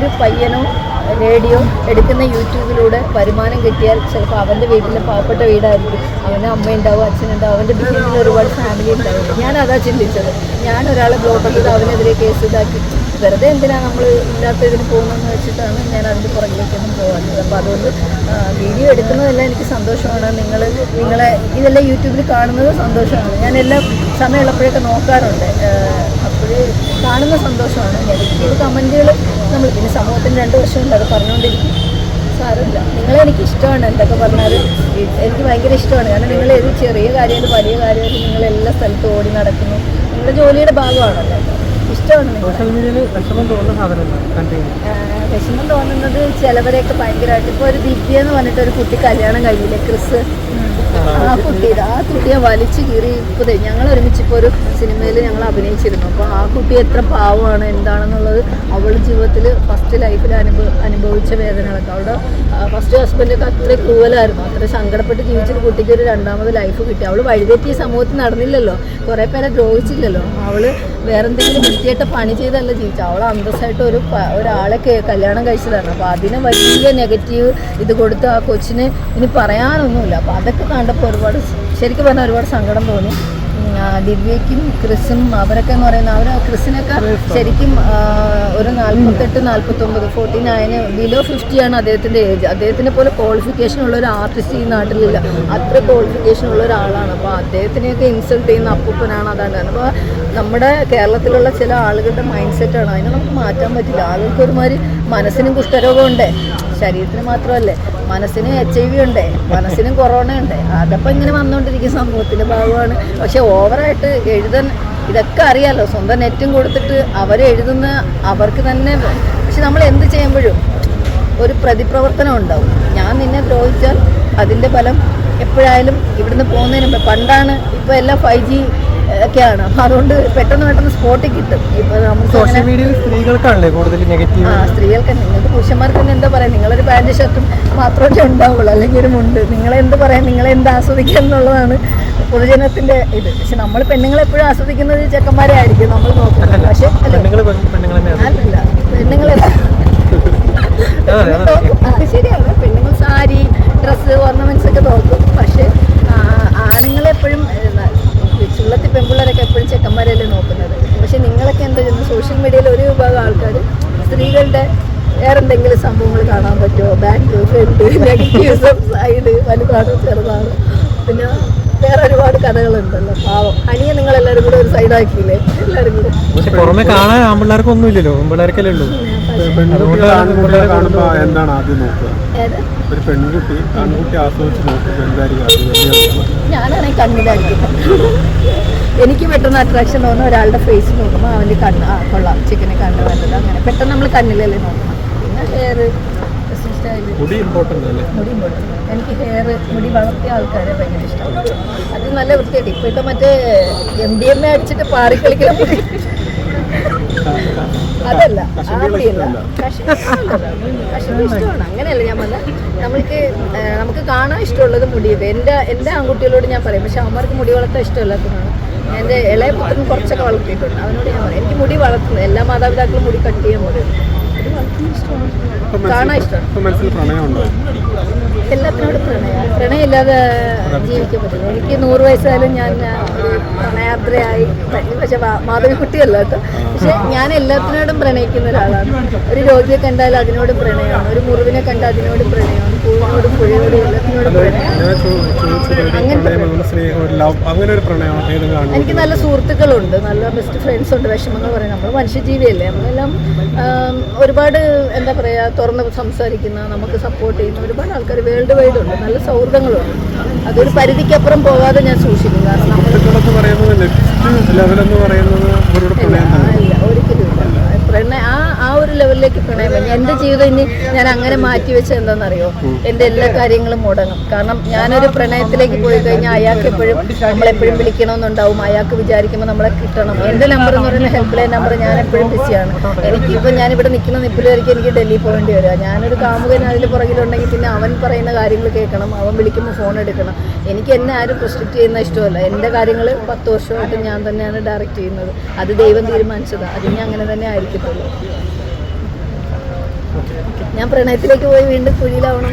ഒരു പയ്യനോ റേഡിയോ എടുക്കുന്ന യൂട്യൂബിലൂടെ വരുമാനം കിട്ടിയാൽ ചിലപ്പോൾ അവന്റെ വീട്ടിലെ പാവപ്പെട്ട വീടായിരിക്കും. അവന്റെ അമ്മയുണ്ടാവും അച്ഛനുണ്ടാവും അവന്റെ ബിസിനസ്സിൽ ഒരുപാട് ഫാമിലി ഉണ്ടാവും. ഞാൻ അതാ ചിന്തിച്ചത്. ഞാൻ ഒരാളെ ബ്ലോക്ക് ചെയ്ത് അവനെതിരെ കേസ് ഇതാക്കി. വെറുതെ എന്തിനാണ് നമ്മൾ ഇല്ലാത്ത ഇതിന് പോകുന്നതെന്ന് വെച്ചിട്ടാണ് ഞാൻ അതിന്റെ പുറകിലേക്കൊന്നും പോകുന്നത് അപ്പോൾ അതുകൊണ്ട് വീഡിയോ എടുക്കുന്നതെല്ലാം എനിക്ക് സന്തോഷമാണ്. നിങ്ങൾ നിങ്ങളെ ഇതെല്ലാം യൂട്യൂബിൽ കാണുന്നത് സന്തോഷമാണ്. ഞാൻ സമയമുള്ളപ്പോഴൊക്കെ നോക്കാറുണ്ട്. അപ്പോഴേ കാണുന്ന സന്തോഷമാണ്. നെഗറ്റീവ് കമന്റുകൾ നമ്മൾ പിന്നെ സമൂഹത്തിന് രണ്ട് വർഷമുണ്ട് അത് പറഞ്ഞുകൊണ്ടിരിക്കും. സാരമില്ല നിങ്ങളെ എനിക്ക് ഇഷ്ടമാണ് എന്തൊക്കെ പറഞ്ഞാലും. ഈ- എനിക്ക് ഭയങ്കര ഇഷ്ടമാണ്. കാരണം നിങ്ങൾ ഏത് ചെറിയ കാര്യമായാലും വലിയ കാര്യമായാലും നിങ്ങൾ എല്ലാ സ്ഥലത്തും ഓടി നടക്കുന്നു. നിങ്ങളുടെ ജോലിയുടെ ഭാഗമാണല്ലോ. ഇഷ്ടമാണ് വിഷമം തോന്നുന്നത് ചിലവരെയൊക്കെ ഭയങ്കരമായിട്ട്. ഇപ്പോൾ ഒരു ദിവ്യ എന്ന് പറഞ്ഞിട്ട് ഒരു കുട്ടി കല്യാണം കഴിഞ്ഞില്ലേ ക്രിസ്? ആ കുട്ടിയുടെ ആ കുട്ടിയെ വലിച്ചു കീറി ഇപ്പോൾ ഞങ്ങൾ ഒരുമിച്ച് ഇപ്പോൾ ഒരു സിനിമയിൽ ഞങ്ങൾ അഭിനയിച്ചിരുന്നു. അപ്പോൾ ആ കുട്ടി എത്ര പാവമാണ് എന്താണെന്നുള്ളത് അവൾ ജീവിതത്തിൽ ഫസ്റ്റ് ലൈഫിൽ അനുഭവ അനുഭവിച്ച വേദനകളൊക്കെ. അവളുടെ ഫസ്റ്റ് ഹസ്ബൻഡൊക്കെ അത്ര ക്രൂവലായിരുന്നു അത്ര സങ്കടപ്പെട്ട് ജീവിച്ചൊരു കുട്ടിക്ക് ഒരു രണ്ടാമത് ലൈഫ് കിട്ടി. അവൾ വഴിതെറ്റിയ സമൂഹത്തിൽ നടന്നില്ലല്ലോ. കുറേ പേരെ ദ്രോഹിച്ചില്ലല്ലോ. അവൾ വേറെന്തെങ്കിലും വൃത്തിയായിട്ട് പണി ചെയ്തല്ല ജീവിച്ചത്. അവൾ അന്തസ്സായിട്ട് ഒരു ഒരാളെ കല്യാണം കഴിച്ചതാണ്. അപ്പോൾ അതിന് വലിയ നെഗറ്റീവ് ഇത് കൊടുത്ത് ആ കൊച്ചിന് ഇനി പറയാനൊന്നുമില്ല. അപ്പോൾ അതൊക്കെ കണ്ടപ്പോൾ ഒരുപാട് ശരിക്കും പറഞ്ഞാൽ ഒരുപാട് സങ്കടം തോന്നി. ദിവ്യയ്ക്കും ക്രിസും അവരൊക്കെ എന്ന് പറയുന്ന അവർ ക്രിസിനൊക്കെ ശരിക്കും ഒരു നാൽപ്പത്തെട്ട് നാൽപ്പത്തൊമ്പത് ഫോർട്ടി നയന് ബിലോ ഫിഫ്റ്റിയാണ് അദ്ദേഹത്തിന്റെ ഏജ്. അദ്ദേഹത്തിനെ പോലെ ക്വാളിഫിക്കേഷൻ ഉള്ള ഒരു ആർട്ടിസ്റ്റ് ഈ നാട്ടിലില്ല. അത്ര ക്വാളിഫിക്കേഷൻ ഉള്ള ഒരാളാണ്. അപ്പോൾ അദ്ദേഹത്തിനെയൊക്കെ ഇൻസൾട്ട് ചെയ്യുന്ന അപ്പൂപ്പനാണ് അതാണ്. അപ്പോൾ നമ്മുടെ കേരളത്തിലുള്ള ചില ആളുകളുടെ മൈൻഡ് സെറ്റാണ് അതിനെ നമുക്ക് മാറ്റാൻ പറ്റില്ല. ആളുകൾക്ക് ഒരുമാതിരി മനസ്സിനും കുഷ്ഠരോഗം ഉണ്ട്. ശരീരത്തിന് മാത്രമല്ലേ? മനസ്സിന് എച്ച് ഐ വി ഉണ്ട് മനസ്സിനും കൊറോണ ഉണ്ട്. അതപ്പോൾ ഇങ്ങനെ വന്നുകൊണ്ടിരിക്കുന്ന സമൂഹത്തിന്റെ ഭാഗമാണ്. പക്ഷെ ഓവറായിട്ട് എഴുതാൻ ഇതൊക്കെ അറിയാലോ. സ്വന്തം നെറ്റും കൊടുത്തിട്ട് അവരെഴുതുന്ന അവർക്ക് തന്നെ പക്ഷെ നമ്മൾ എന്ത് ചെയ്യുമ്പോഴും ഒരു പ്രതിപ്രവർത്തനം ഉണ്ടാവും. ഞാൻ നിന്നെ ദ്രോഹിച്ചാൽ അതിന്റെ ഫലം എപ്പോഴായാലും ഇവിടുന്ന് പോകുന്നതിന് പണ്ടാണ് ഇപ്പോൾ എല്ലാം ഫൈവ് ജി ഒക്കെയാണ്. അതുകൊണ്ട് പെട്ടെന്ന് പെട്ടെന്ന് സ്പോട്ടിൽ കിട്ടും. സോഷ്യൽ മീഡിയയിൽ സ്ത്രീകൾക്കാണല്ലേ കൂടുതൽ നെഗറ്റീവ് ആ സ്ത്രീകൾക്ക് നിങ്ങൾക്ക് പുരുഷന്മാർക്ക് എന്താ പറയാ? നിങ്ങളൊരു പാന്റ് ഷർട്ടും മാത്രമേ ഉണ്ടാവുള്ളൂ. അല്ലെങ്കിൽ ഒരു മുണ്ട്. നിങ്ങളെ എന്ത് പറയാം? നിങ്ങളെ എന്ത് ആസ്വദിക്കുക എന്നുള്ളതാണ് പൊതുജനത്തിന്റെ ഇത്. പക്ഷെ നമ്മൾ പെണ്ണുങ്ങൾ എപ്പോഴും ആസ്വദിക്കുന്നത് ചെക്കന്മാരെ ആയിരിക്കും. നമ്മൾ നോക്കുന്നത്. പക്ഷെ അല്ലല്ല. പെണ്ണുങ്ങളെ ശരിയാണ് നിങ്ങളൊക്കെ എന്താ ചെയ്യുന്നത്? സോഷ്യൽ മീഡിയയിൽ ഒരു വിഭാഗം ആൾക്കാർ സ്ത്രീകളുടെ വേറെ എന്തെങ്കിലും സംഭവങ്ങൾ കാണാൻ പറ്റുമോ? ബാക്ക് ഫ്രണ്ട് നെഗറ്റീവ്സും സൈഡ് വലുതാണ് ചെറുതാണ്. പിന്നെ വേറെ ഒരുപാട് കഥകളുണ്ടല്ലോ പാവം. അനിയെ നിങ്ങൾ എല്ലാവരും കൂടെ ഒരു സൈഡാക്കിയില്ലേ എല്ലാവരും കൂടെ. പക്ഷെ പുറമെ കാണാൻ ആമ്പിള്ളേർക്ക് ഒന്നുമില്ലല്ലോ പിള്ളേർക്കല്ലേ ഉള്ളൂ. പെൺകുട്ടി ആൺകുട്ടിയെ കാണുമ്പോൾ എന്താണ് ആദ്യം നോക്കുക? ഏത്? ഒരു പെൺകുട്ടി ആൺകുട്ടി ആസ്വദിച്ച് എന്തായിരിക്കും കണ്ണിലായിരിക്കും. എനിക്ക് പെട്ടെന്ന് അട്രാക്ഷൻ തോന്നുന്ന ഒരാളുടെ ഫേസ് നോക്കുമ്പോൾ അവന്റെ കണ്ണ് ആ കൊള്ളാം ചിക്കനെ കണ്ണ് നല്ലത് അങ്ങനെ. പെട്ടെന്ന് നമ്മൾ കണ്ണിലല്ലേ നോക്കണം. പിന്നെ ഹെയർ സ്റ്റൈൽ മുടി ഇമ്പോർട്ടന്റ് അല്ലേ? മുടി ഇമ്പോർട്ടന്റ് എനിക്ക് ഹെയർ മുടി വളർത്തിയ ആൾക്കാരെ ഭയങ്കര ഇഷ്ടമാണ്. അത് നല്ല വൃത്തിയായിട്ട്. ഇപ്പോഴത്തെ മറ്റേ എം ഡി എം എ അടിച്ചിട്ട് പാറിക്കളിക്കുന്ന മുടി. അതല്ല കഷണ്ടി ഇഷ്ടമാണ്. അങ്ങനെയല്ല ഞാൻ പറഞ്ഞ നമ്മൾക്ക് നമുക്ക് കാണാൻ ഇഷ്ടമുള്ളത് മുടി. എന്റെ എന്റെ ആൺകുട്ടികളോട് ഞാൻ പറയും പക്ഷെ അവന്മാർക്ക് മുടി വളർത്താൻ ഇഷ്ടമല്ലാത്തതാണ് എന്റെ ഇളയ പുത്രൻ കുറച്ചൊക്കെ വളർത്തിയിട്ടുണ്ട്. അവനോട് ഞാൻ പറയും എനിക്ക് മുടി വളർത്തുന്നത് എല്ലാ മാതാപിതാക്കളും മുടി കട്ട് ചെയ്യാൻ പറയും കാണാൻ ഇഷ്ടമാണ്. എല്ലാത്തിനോടും പ്രണയം. പ്രണയം ഇല്ലാതെ ജീവിക്കാൻ പറ്റില്ല. എനിക്ക് നൂറ് വയസ്സായാലും ഞാൻ പ്രണയാർദ്രയായി പക്ഷെ മാധവിക്കുട്ടിയല്ല കേട്ടോ. പക്ഷെ ഞാൻ എല്ലാത്തിനോടും പ്രണയിക്കുന്ന ഒരാളാണ്. ഒരു രോഗിയെ കണ്ടാൽ അതിനോട് പ്രണയമാണ്. ഒരു മുറിവിനെ കണ്ടാൽ അതിനോട് പ്രണയമാണ്. പൂവിനോടും പുഴയോടും എല്ലാത്തിനോടും അങ്ങനെ ഒരു പ്രണയം എനിക്ക് നല്ല സുഹൃത്തുക്കളുണ്ട് നല്ല ബെസ്റ്റ് ഫ്രണ്ട്സ് ഉണ്ട് വിഷമങ്ങൾ പറയാം. നമ്മൾ മനുഷ്യജീവിയല്ലേ? നമ്മളെല്ലാം ഒരുപാട് എന്താ പറയുക തുറന്ന് സംസാരിക്കുന്ന നമുക്ക് സപ്പോർട്ട് ചെയ്യുന്ന ഒരുപാട് ആൾക്കാർ വേൾഡ് വൈഡ് ഉണ്ട്. നല്ല സൗഹൃദങ്ങളുണ്ട്. അതൊരു പരിധിക്കപ്പുറം പോകാതെ ഞാൻ സൂക്ഷിക്കും. കാരണം പറയുന്നത് എന്ന് പറയുന്നത് അവരുടെ പ്രണയം തന്നെ ഇല്ല ഒരിക്കലും ഇല്ല പ്രണയ ആ ആ ഒരു വരും എന്റെ ജീവിതം ഇനി ഞാൻ അങ്ങനെ മാറ്റി വെച്ചത് എന്താണെന്നറിയോ? എന്റെ എല്ലാ കാര്യങ്ങളും മുടങ്ങും. കാരണം ഞാനൊരു പ്രണയത്തിലേക്ക് പോയി കഴിഞ്ഞാൽ അയാൾക്ക് എപ്പോഴും നമ്മളെപ്പോഴും വിളിക്കണമെന്നുണ്ടാവും. അയാൾക്ക് വിചാരിക്കുമ്പോൾ നമ്മളെ കിട്ടണം. എന്റെ നമ്പർ എന്ന് പറയുന്ന ഹെൽപ്പ് ലൈൻ നമ്പർ ഞാൻ എപ്പോഴും ബിസിയാണ് എനിക്കിപ്പോൾ ഞാനിവിടെ നിൽക്കുന്ന നിപ്പിലായിരിക്കും എനിക്ക് ഡൽഹി പോകേണ്ടി വരിക. ഞാനൊരു കാമുകൻ അതിൽ പുറകിലുണ്ടെങ്കിൽ പിന്നെ അവൻ പറയുന്ന കാര്യങ്ങൾ കേൾക്കണം. അവൻ വിളിക്കുമ്പോൾ ഫോൺ എടുക്കണം. എനിക്ക് എന്നെ ആരും പ്രൊസ്ട്രിക്റ്റ് ചെയ്യുന്ന ഇഷ്ടമല്ല. എന്റെ കാര്യങ്ങൾ പത്ത് വർഷമായിട്ട് ഞാൻ തന്നെയാണ് ഡയറക്റ്റ് ചെയ്യുന്നത്. അത് ദൈവം തീരുമാനിച്ചതാണ്. അത് ഞാൻ അങ്ങനെ തന്നെ ആയിരിക്കത്തുള്ളൂ. ഞാൻ പ്രണയത്തിലേക്ക് പോയി വീണ്ടും കുഴിയിലാവണം